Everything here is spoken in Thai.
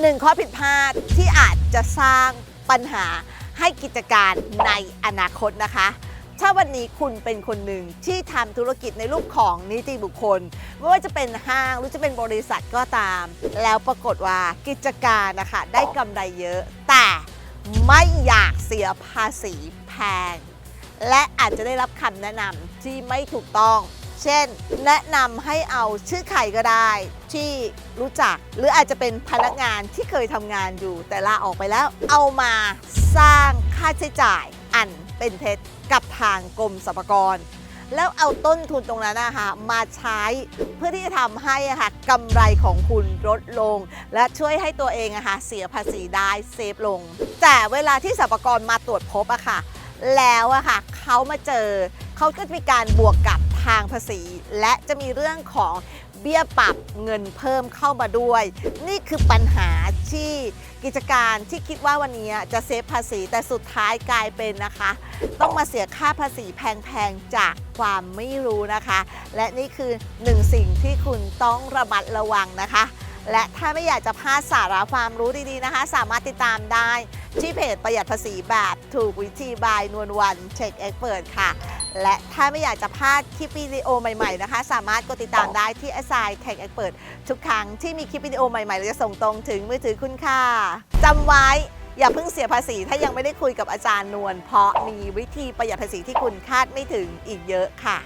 หนึ่งข้อผิดพลาดที่อาจจะสร้างปัญหาให้กิจการในอนาคตนะคะ ถ้าวันนี้คุณเป็นคนหนึ่งที่ทำธุรกิจในรูปของนิติบุคคล ไม่ว่าจะเป็นห้างหรือจะเป็นบริษัทก็ตาม แล้วปรากฏว่ากิจการนะคะได้กำไรเยอะ แต่ไม่อยากเสียภาษีแพง และอาจจะได้รับคำแนะนำที่ไม่ถูกต้อง เช่น แนะนำให้เอาชื่อใครก็ได้ที่รู้จัก หรืออาจจะเป็นพนักงานที่เคยทำงานอยู่แต่ลาออกไปแล้ว เอามาสร้างค่าใช้จ่ายอันเป็นเท็จกับทางกรมสรรพากร แล้วเอาต้นทุนตรงนั้นนะคะมาใช้เพื่อที่จะทำให้อะค่ะกำไรของคุณลดลง และช่วยให้ตัวเองอะค่ะเสียภาษีได้เซฟลง แต่เวลาที่สรรพากรมาตรวจพบอะค่ะแล้วอะค่ะเขามาเจอเขาก็จะมีการบวกกับ ทางภาษี และจะมีเรื่องของเบี้ยปรับเงินเพิ่มเข้ามาด้วย นี่คือปัญหาที่กิจการที่คิดว่าวันนี้จะเซฟภาษีแต่สุดท้ายกลายเป็นนะคะ ต้องมาเสียค่าภาษีแพงๆ จากความไม่รู้นะคะ และนี่คือหนึ่งสิ่งที่คุณต้องระมัดระวังนะคะ และถ้าไม่อยากจะพลาดสาระความรู้ดีๆนะคะ สามารถติดตามได้ที่เพจประหยัดภาษีแบบถูกวิธีบายนวลวันเช็คเอ็กเปิดค่ะ และถ้าไม่อยากจะพลาดคลิปวิดีโอใหม่ๆนะคะ สามารถกดติดตามได้ที่ s อ Tech Expert ทุกครั้งที่มีคลิปวิดีโอใหม่ๆเราจะส่งตรงถึงมือถือคุณค่ะจำไว้อย่าเพิ่งเสียภาษีถ้ายังไม่ได้คุยกับอาจารย์นวลเพราะมีวิธีประหยัดภาษีที่คุณคาดไม่ถึงอีกเยอะค่ะ